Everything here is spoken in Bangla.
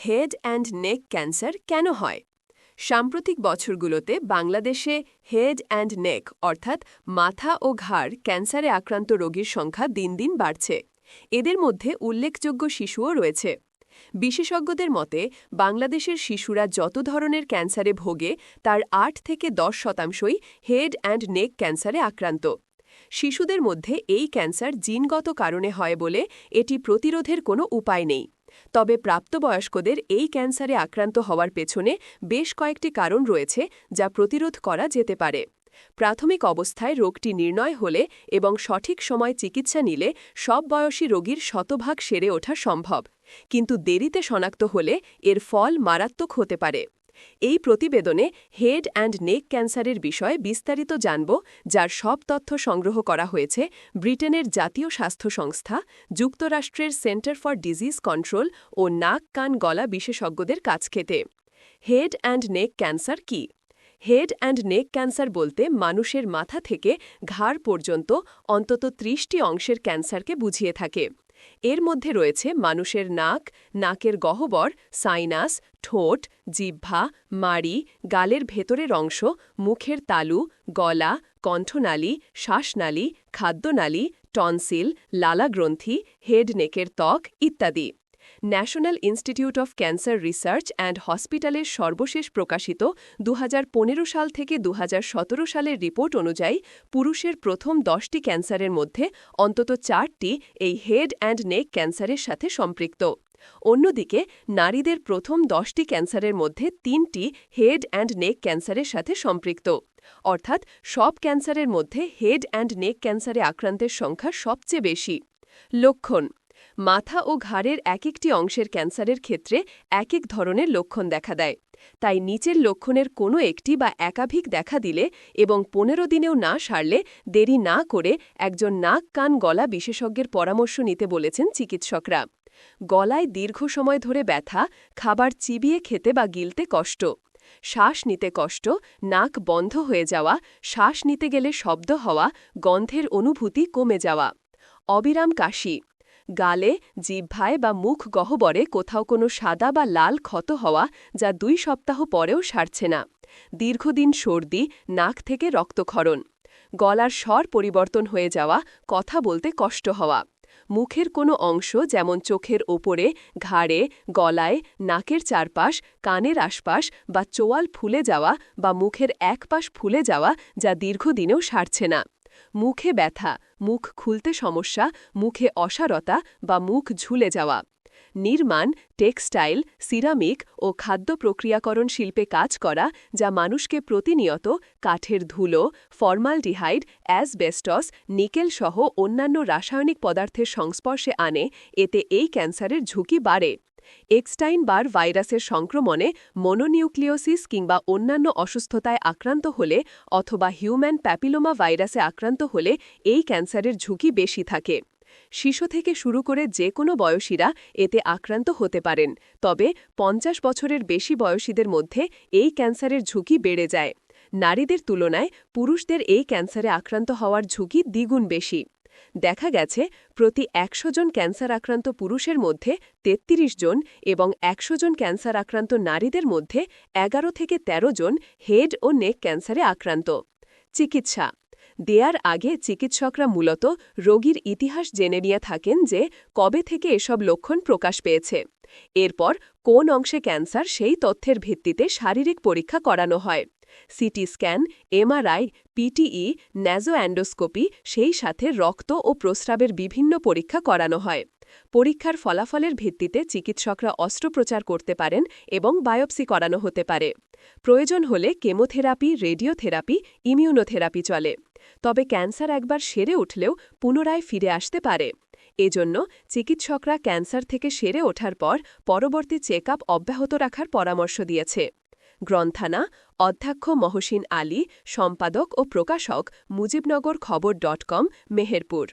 হেড অ্যান্ড নেক ক্যান্সার কেন হয়? সাম্প্রতিক বছরগুলোতে বাংলাদেশে হেড অ্যান্ড নেক, অর্থাৎ মাথা ও ঘাড় ক্যান্সারে আক্রান্ত রোগীর সংখ্যা দিন দিন বাড়ছে। এদের মধ্যে উল্লেখযোগ্য শিশুও রয়েছে। বিশেষজ্ঞদের মতে, বাংলাদেশের শিশুরা যত ধরনের ক্যান্সারে ভোগে, তার আট থেকে দশ শতাংশই হেড অ্যান্ড নেক ক্যান্সারে আক্রান্ত। শিশুদের মধ্যে এই ক্যান্সার জিনগত কারণে হয় বলে এটি প্রতিরোধের কোনো উপায় নেই। তবে প্রাপ্তবয়স্কদের এই ক্যান্সারে আক্রান্ত হওয়ার পেছনে বেশ কয়েকটি কারণ রয়েছে যা প্রতিরোধ করা যেতে পারে। প্রাথমিক অবস্থায় রোগটি নির্ণয় হলে এবং সঠিক সময় চিকিৎসা নিলে সব বয়সী রোগীর শতভাগ সেরে ওঠা সম্ভব। কিন্তু দেরিতে শনাক্ত হলে এর ফল মারাত্মক হতে পারে। এই প্রতিবেদনে হেড অ্যান্ড নেক ক্যান্সারের বিষয়ে বিস্তারিত জানব, যার সব তথ্য সংগ্রহ করা হয়েছে ব্রিটেনের জাতীয় স্বাস্থ্য সংস্থা, যুক্তরাষ্ট্রের সেন্টার ফর ডিজিজ কন্ট্রোল ও নাক, কান, গলা বিশেষজ্ঞদের কাছ খেতে। হেড অ্যান্ড নেক ক্যান্সার কি? হেড অ্যান্ড নেক ক্যান্সার বলতে মানুষের মাথা থেকে ঘাড় পর্যন্ত অন্তত ত্রিশটি অংশের ক্যান্সারকে বুঝিয়ে থাকে। এর মধ্যে রয়েছে মানুষের নাক, নাকের গহ্বর, সাইনাস, ঠোঁট, জিহ্বা, মাড়ি, গালের ভেতরের অংশ, মুখের তালু, গলা, কণ্ঠনালী, শ্বাসনালী, খাদ্যনালী, টনসিল, লালাগ্রন্থি হেড নেকের ত্বক ইত্যাদি। National institute of cancer research and হসপিটালের সর্বশেষ প্রকাশিত দু হাজার পনেরো সাল থেকে দু হাজার সতেরো সালের রিপোর্ট অনুযায়ী পুরুষের প্রথম দশটি ক্যান্সারের মধ্যে অন্তত চারটি এই হেড অ্যান্ড নেক ক্যান্সারের সাথে সম্পৃক্ত। অন্যদিকে, নারীদের প্রথম দশটি ক্যান্সারের মধ্যে তিনটি হেড অ্যান্ড নেক ক্যান্সারের সাথে সম্পৃক্ত। অর্থাৎ, সব ক্যান্সারের মধ্যে হেড অ্যান্ড নেক ক্যান্সারে আক্রান্তের সংখ্যা সবচেয়ে বেশি। লক্ষণ মাথা ও ঘাড়ের এক একটি অংশের ক্যান্সারের ক্ষেত্রে এক এক ধরনের লক্ষণ দেখা দেয়। তাই নিচের লক্ষণের কোনো একটি বা একাধিক দেখা দিলে এবং পনেরো দিনেও না সারলে দেরি না করে একজন নাক, কান, গলা বিশেষজ্ঞের পরামর্শ নিতে বলেছেন চিকিৎসকরা। গলায় দীর্ঘ সময় ধরে ব্যথা, খাবার চিবিয়ে খেতে বা গিলতে কষ্ট, শ্বাস নিতে কষ্ট, নাক বন্ধ হয়ে যাওয়া, শ্বাস নিতে গেলে শব্দ হওয়া, গন্ধের অনুভূতি কমে যাওয়া। অবিরাম কাশি গালে, জিহ্বায় বা মুখ গহ্বরে কোথাও কোনো সাদা বা লাল ক্ষত হওয়া যা দুই সপ্তাহ পরেও সারছে না। দীর্ঘদিন সর্দি, নাক থেকে রক্তক্ষরণ। গলার স্বর পরিবর্তন হয়ে যাওয়া, কথা বলতে কষ্ট হওয়া। মুখের কোনো অংশ যেমন চোখের ওপরে, ঘাড়ে, গলায়, নাকের চারপাশ, কানের আশপাশ বা চোয়াল ফুলে যাওয়া বা মুখের একপাশ ফুলে যাওয়া যা দীর্ঘদিনেও সারছে না। মুখে ব্যথা মুখ খুলতে সমস্যা, মুখে অসারতা বা মুখ ঝুলে যাওয়া। নির্মাণ, টেক্সটাইল, সিরামিক ও খাদ্য প্রক্রিয়াকরণ শিল্পে কাজ করা, যা মানুষকে প্রতিনিয়ত কাঠের ধুলো, ফরমালডিহাইড, অ্যাসবেস্টস, নিকেল সহ অন্যান্য রাসায়নিক পদার্থের সংস্পর্শে আনে, এতে এই ক্যান্সারের ঝুঁকি বাড়ে। এক্সটাইন বার ভাইরাসের সংক্রমণে মনোনিউক্লিওসিস কিংবা অন্যান্য অসুস্থতায় আক্রান্ত হলে অথবা হিউম্যান প্যাপিলোমা ভাইরাসে আক্রান্ত হলে এই ক্যান্সারের ঝুঁকি বেশি থাকে। শিশু থেকে শুরু করে যে কোনো বয়সীরা এতে আক্রান্ত হতে পারেন, তবে পঞ্চাশ বছরের বেশি বয়সীদের মধ্যে এই ক্যান্সারের ঝুঁকি বেড়ে যায়। নারীদের তুলনায় পুরুষদের এই ক্যান্সারে আক্রান্ত হওয়ার ঝুঁকি দ্বিগুণ বেশি। দেখা গেছে প্রতি একশো জন ক্যান্সার আক্রান্ত পুরুষের মধ্যে ৩৩ জন এবং একশো জন ক্যান্সার আক্রান্ত নারীদের মধ্যে এগারো থেকে ১৩ জন হেড ও নেক ক্যান্সারে আক্রান্ত। চিকিৎসা দেয়ার আগে চিকিৎসকরা মূলত রোগীর ইতিহাস জেনে নিয়ে থাকেন যে কবে থেকে এসব লক্ষণ প্রকাশ পেয়েছে। এরপর কোন অংশে ক্যান্সার সেই তথ্যের ভিত্তিতে শারীরিক পরীক্ষা করানো হয়। CT scan, MRI, PET naso endoscopy সেই সাথে রক্ত ও প্রস্রাবের বিভিন্ন পরীক্ষা করানো হয়। পরীক্ষার ফলাফলের ভিত্তিতে চিকিৎসকরা অস্ত্রোপচার করতে পারেন এবং বায়োপসি করানো হতে পারে। প্রয়োজন হলে কেমোথেরাপি, রেডিওথেরাপি, ইমিউনোথেরাপি চলে। তবে ক্যান্সার একবার সেরে উঠলেও পুনরায় ফিরে আসতে পারে। এজন্য চিকিৎসকরা ক্যান্সার থেকে সেরে ওঠার পর পরবর্তী চেক অব্যাহত রাখার পরামর্শ দিয়েছে। গ্রন্থানা, অধ্যক্ষ মহসিন আলী, সম্পাদক ও প্রকাশক মুজিবনগর খবর ডট কম, মেহেরপুর।